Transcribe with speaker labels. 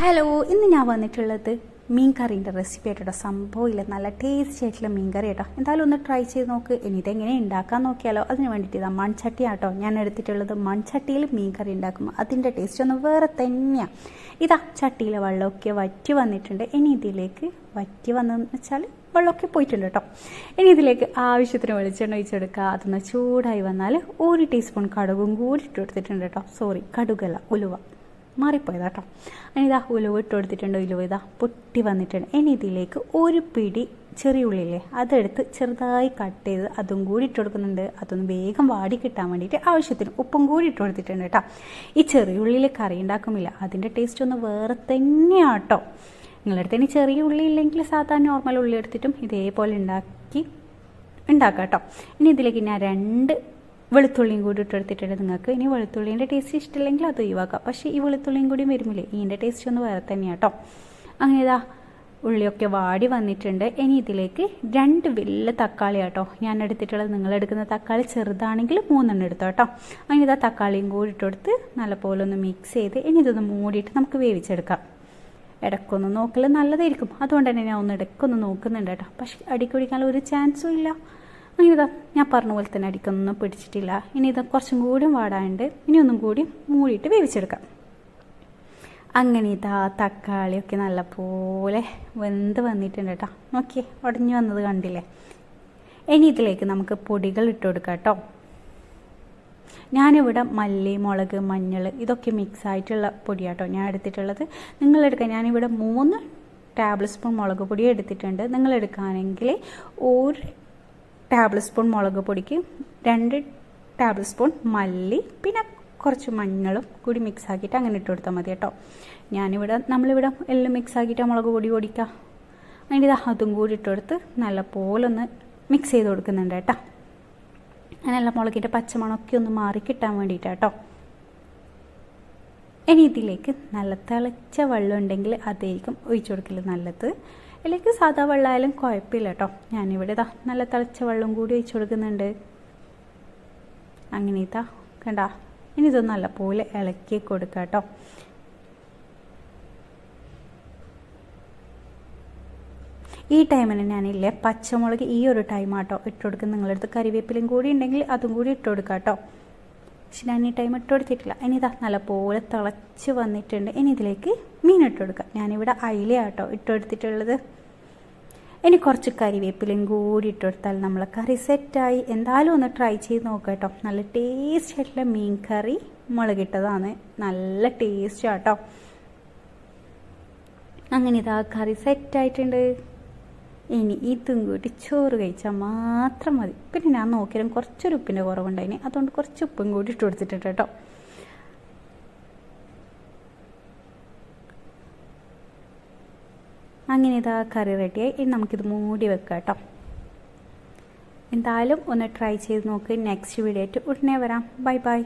Speaker 1: Hello ഇന്ന് ഞാൻ വന്നിട്ടുള്ളത് മീൻ കറീന്റെ റെസിപ്പി ആയിട്ടോ സംഭവമില്ല നല്ല ടേസ്റ്റി ആയിട്ടുള്ള മീൻ കറി കേട്ടോ എന്തായാലും ഒന്ന് ട്രൈ ചെയ്ത് നോക്ക്. ഇനി ഇതെങ്ങനെ ഉണ്ടാക്കാൻ നോക്കിയാലോ? അതിന് വേണ്ടിയിട്ട് ഇതാ മൺചട്ടി ആട്ടോ ഞാൻ എടുത്തിട്ടുള്ളത്. മൺചട്ടിയിൽ മീൻ കറി ഉണ്ടാക്കും അതിന്റെ ടേസ്റ്റ് ഒന്ന് വേറെ തന്നെയാണ് ഇതാ ചട്ടിയിലെ വെള്ളമൊക്കെ വറ്റി വന്നിട്ടുണ്ട്. ഇനി ഇതിലേക്ക് വറ്റി വന്നതെന്ന് വെച്ചാൽ വെള്ളമൊക്കെ പോയിട്ടുണ്ട് കേട്ടോ. ഇനി ഇതിലേക്ക് ആവശ്യത്തിന് വെളിച്ചെണ്ണ ഒഴിച്ചെടുക്കുക. അതൊന്ന് ചൂടായി വന്നാൽ ഒരു ടീസ്പൂൺ കടുകും കൂടി ഇട്ട് കൊടുത്തിട്ടുണ്ട് കേട്ടോ. സോറി കടുകല്ല ഉലുവ. മാറിപ്പോയതാ കേട്ടോ അതിനിതാ ഉലുവ ഇട്ട് ഉലുവ ഇതാ പൊട്ടി വന്നിട്ടുണ്ട്. ഇനി ഇതിലേക്ക് ഒരു പിടി ചെറിയ ഉള്ളില്ലേ അതെടുത്ത് ചെറുതായി കട്ട് ചെയ്ത് അതും കൂടി ഇട്ട് കൊടുക്കുന്നുണ്ട്. അതൊന്ന് വേഗം വാടി കിട്ടാൻ വേണ്ടിയിട്ട് ആവശ്യത്തിന് ഉപ്പും കൂടി ഇട്ട് കൊടുത്തിട്ടുണ്ട് കേട്ടോ. ഈ ചെറിയ ഉള്ളിയിൽ കറി ഉണ്ടാക്കുമില്ല അതിന്റെ ടേസ്റ്റ് ഒന്ന് വേറെ തന്നെയാണ് കേട്ടോ നിങ്ങളുടെ അടുത്ത് ഇനി ചെറിയ ഉള്ളി ഇല്ലെങ്കിൽ സാധാരണ നോർമൽ ഉള്ളി എടുത്തിട്ടും ഇതേപോലെ ഉണ്ടാക്കി ഉണ്ടാക്കാം കേട്ടോ ഇനി ഇതിലേക്ക് ഞാൻ രണ്ട് വെളുത്തുള്ളിയും കൂടി ഇട്ടെടുത്തിട്ടുണ്ട് നിങ്ങൾക്ക്. ഇനി വെളുത്തുള്ളീന്റെ ടേസ്റ്റ് ഇഷ്ടമില്ലെങ്കിൽ അത് ഒഴിവാക്കാം. പക്ഷേ ഈ വെളുത്തുള്ളിയും കൂടി വരുമില്ലേ ഇതിന്റെ ടേസ്റ്റ് ഒന്ന് വേറെ തന്നെയാണ് കേട്ടോ അങ്ങനെ ഇതാ ഉള്ളിയൊക്കെ വാടി വന്നിട്ടുണ്ട്. ഇനി ഇതിലേക്ക് രണ്ട് വലിയ തക്കാളി കേട്ടോ ഞാൻ എടുത്തിട്ടുള്ളത് നിങ്ങൾ എടുക്കുന്ന തക്കാളി ചെറുതാണെങ്കിൽ മൂന്നെണ്ണം എടുത്തോ കേട്ടോ അങ്ങനെ ഇതാ തക്കാളിയും കൂടി ഇട്ടെടുത്ത് നല്ലപോലെ ഒന്ന് മിക്സ് ചെയ്ത് ഇനി ഇതൊന്ന് മൂടിയിട്ട് നമുക്ക് വേവിച്ചെടുക്കാം. ഇടയ്ക്കൊന്ന് നോക്കൽ നല്ലതായിരിക്കും. അതുകൊണ്ട് തന്നെ ഞാൻ ഒന്ന് ഇടയ്ക്കൊന്ന് നോക്കുന്നുണ്ട് കേട്ടോ പക്ഷെ അടിക്കുടിക്കാനുള്ള ഒരു ചാൻസും ഇല്ല. അങ്ങനെ ഇതാ ഞാൻ പറഞ്ഞ പോലെ തന്നെ അടിക്കൊന്നും പിടിച്ചിട്ടില്ല. ഇനി ഇത് കുറച്ചും കൂടി വാടാണ്ട് ഇനി ഒന്നും കൂടി മൂടിയിട്ട് വേവിച്ചെടുക്കാം. അങ്ങനെ ഇതാ തക്കാളിയൊക്കെ നല്ലപോലെ വെന്ത് വന്നിട്ടുണ്ട് കേട്ടോ. നോക്കിയേ ഉടഞ്ഞു വന്നത് കണ്ടില്ലേ? ഇനി ഇതിലേക്ക് നമുക്ക് പൊടികൾ ഇട്ട് കൊടുക്കാം കേട്ടോ. ഞാനിവിടെ മല്ലി മുളക് മഞ്ഞൾ ഇതൊക്കെ മിക്സ് ആയിട്ടുള്ള പൊടിയാട്ടോ ഞാൻ എടുത്തിട്ടുള്ളത്. നിങ്ങളെടുക്കാൻ ഞാനിവിടെ മൂന്ന് ടേബിൾ സ്പൂൺ മുളക് പൊടി എടുത്തിട്ടുണ്ട്. നിങ്ങൾ എടുക്കുകയാണെങ്കിൽ ഒരു ടേബിൾ സ്പൂൺ മുളക് പൊടിക്ക് രണ്ട് ടേബിൾ സ്പൂൺ മല്ലി പിന്നെ കുറച്ച് മഞ്ഞളും കൂടി മിക്സ് ആക്കിയിട്ട് അങ്ങനെ ഇട്ട് കൊടുത്താൽ മതി കേട്ടോ. ഞാനിവിടെ നമ്മളിവിടെ എല്ലാം മിക്സ് ആക്കിയിട്ട് മുളക് പൊടി പൊടിക്കുക അതിന്റെ ഇത് അതും കൂടി ഇട്ട് കൊടുത്ത് നല്ല പോലെ ഒന്ന് മിക്സ് ചെയ്ത് കൊടുക്കുന്നുണ്ട് കേട്ടോ. അങ്ങനെയല്ല മുളകിന്റെ പച്ചമണമൊക്കെ ഒന്ന് മാറി കിട്ടാൻ വേണ്ടിയിട്ടാണ് കേട്ടോ. ഇനി ഇതിലേക്ക് നല്ല തിളച്ച വെള്ളം ഉണ്ടെങ്കിൽ അതായിരിക്കും ഒഴിച്ചു കൊടുക്കൽ നല്ലത്. അല്ലെങ്കിൽ സാധാ വെള്ളമായാലും കുഴപ്പമില്ല കേട്ടോ ഞാനിവിടെ ഇതാ നല്ല തിളച്ച വെള്ളം കൂടി ഒഴിച്ചു കൊടുക്കുന്നുണ്ട്. അങ്ങനെ ഇതാ കണ്ട? ഇനി ഇത് നല്ലപോലെ ഇളക്കി കൊടുക്കുക കേട്ടോ ഈ ടൈമിന് ഞാനില്ലേ പച്ചമുളക് ഈ ഒരു ടൈം ആട്ടോ ഇട്ട് കൊടുക്കും നിങ്ങളടുത്ത് കറിവേപ്പിലും കൂടി ഉണ്ടെങ്കിൽ അതും കൂടി ഇട്ട് കൊടുക്കുക കേട്ടോ പക്ഷെ ഞാൻ ഈ ടൈം ഇട്ട് കൊടുത്തിട്ടില്ല. ഇനി ഇതാ നല്ലപോലെ തിളച്ച് വന്നിട്ടുണ്ട്. ഇനി ഇതിലേക്ക് മീൻ ഇട്ട് കൊടുക്കുക ഞാനിവിടെ അയിലയാട്ടോ ഇട്ട് കൊടുത്തിട്ടുള്ളത്. ഇനി കുറച്ച് കരിവേപ്പിലയും കൂടി ഇട്ട് കൊടുത്താൽ നമ്മളെ കറി സെറ്റായി എന്തായാലും ഒന്ന് ട്രൈ ചെയ്ത് നോക്കുക കേട്ടോ. നല്ല ടേസ്റ്റ് ആയിട്ടുള്ള മീൻ കറി മുളകിട്ടതാണ് നല്ല ടേസ്റ്റ് ആട്ടോ. അങ്ങനെ ഇതാ കറി സെറ്റായിട്ടുണ്ട് ഇനി ഇതും കൂട്ടി ചോറ് കഴിച്ചാൽ മാത്രം മതി. പിന്നെ ഞാൻ നോക്കിയാലും കുറച്ചൊരു ഉപ്പിന്റെ കുറവുണ്ടായിന്. അതുകൊണ്ട് കുറച്ച് ഉപ്പും കൂടി ഇട്ട് കൊടുത്തിട്ടുണ്ട് കേട്ടോ. അങ്ങനെ ഇതാ കറി റെഡിയായി. ഇനി നമുക്കിത് മൂടി വെക്കാം കേട്ടോ. എന്തായാലും ഒന്ന് ട്രൈ ചെയ്ത് നോക്ക്. നെക്സ്റ്റ് വീഡിയോ ആയിട്ട് ഉടനെ വരാം. Bye bye.